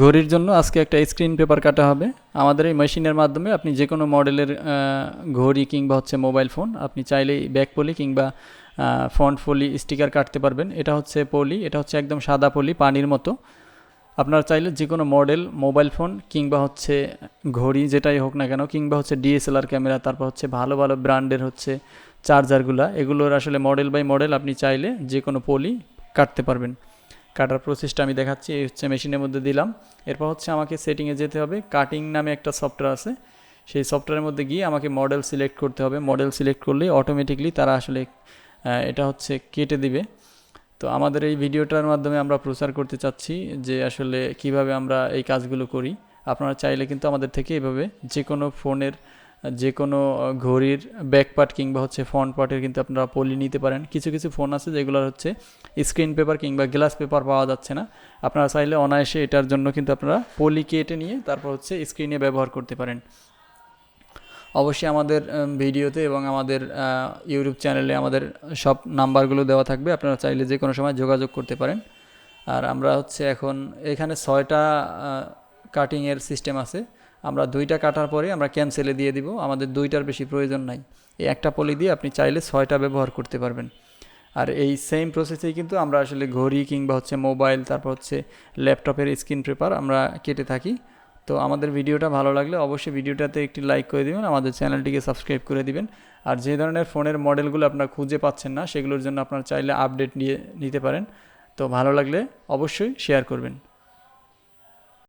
ঘড়ির জন্য আজকে একটা স্ক্রিন পেপার কাটা হবে। আমাদের এই মেশিনের মাধ্যমে আপনি যে কোনো মডেলের ঘড়ি কিংবা হচ্ছে মোবাইল ফোন আপনি চাইলেই ব্যাক পলি কিংবা ফ্রন্ট পলি স্টিকার কাটতে পারবেন। এটা হচ্ছে পলি এটা হচ্ছে একদম সাদা পলি পানির মতো। আপনারা চাইলে যে কোনো মডেল মোবাইল ফোন কিংবা হচ্ছে ঘড়ি যেটাই হোক না কেন, কিংবা হচ্ছে ডিএসএলআর ক্যামেরা তারপর হচ্ছে ভালো ভালো ব্র্যান্ডের হচ্ছে চার্জারগুলো এগুলোর আসলে মডেল বাই মডেল আপনি চাইলে যে কোনো পলি কাটতে পারবেন। কাটার প্রসেসটা আমি দেখাচ্ছি, এই হচ্ছে মেশিনের মধ্যে দিলাম। এরপর হচ্ছে আমাকে সেটিংয়ে যেতে হবে। কাটিং নামে একটা সফটওয়্যার আছে। সেই সফটওয়্যারের মধ্যে গিয়ে আমাকে মডেল সিলেক্ট করতে হবে। মডেল সিলেক্ট করলেই অটোমেটিকলি তারা আসলে এটা হচ্ছে কেটে দিবে। তো আমাদের এই ভিডিওটার মাধ্যমে আমরা প্রচার করতে চাচ্ছি যে আসলে কীভাবে আমরা এই কাজগুলো করি। আপনারা চাইলে কিন্তু আমাদের থেকে এভাবে যে কোনো ফোনের যে কোনো ঘড়ির ব্যাক পার্ট কিংবা হচ্ছে ফ্রন্ট পার্টের কিন্তু আপনারা পলি নিতে পারেন। কিছু কিছু ফোন আছে যেগুলো হচ্ছে স্ক্রিন পেপার কিংবা গ্লাস পেপার পাওয়া যাচ্ছে না। আপনারা চাইলে অনায়াসে এটার জন্য কিন্তু আপনারা পলি কেটে নিয়ে তারপর হচ্ছে স্ক্রিনে ব্যবহার করতে পারেন। অবশ্যই আমাদের ভিডিওতে এবং আমাদের ইউটিউব চ্যানেলে আমাদের সব নাম্বারগুলো দেওয়া থাকবে। আপনারা চাইলে যে কোনো সময় যোগাযোগ করতে পারেন। আর আমরা হচ্ছে এখন এখানে ছয়টা কাটিংয়ের সিস্টেম আছে। আমরা দুইটা কাটার পরে আমরা ক্যান্সেলে দিয়ে দিব, আমাদের দুইটার বেশি প্রয়োজন নাই। এই একটা পলি দিয়ে আপনি চাইলে ছয়টা ব্যবহার করতে পারবেন। আর এই সেম প্রসেসেই কিন্তু আমরা আসলে ঘড়ি কিংবা হচ্ছে মোবাইল তারপর হচ্ছে ল্যাপটপের স্ক্রিন পেপার আমরা কেটে থাকি। তো আমাদের ভিডিওটা ভালো লাগলে অবশ্যই ভিডিওটাতে একটি লাইক করে দিবেন, আমাদের চ্যানেলটিকে সাবস্ক্রাইব করে দিবেন। আর যে ধরনের ফোনের মডেলগুলো আপনারা খুঁজে পাচ্ছেন না, সেগুলোর জন্য আপনারা চাইলে আপডেট নিয়ে নিতে পারেন। তো ভালো লাগলে অবশ্যই শেয়ার করবেন।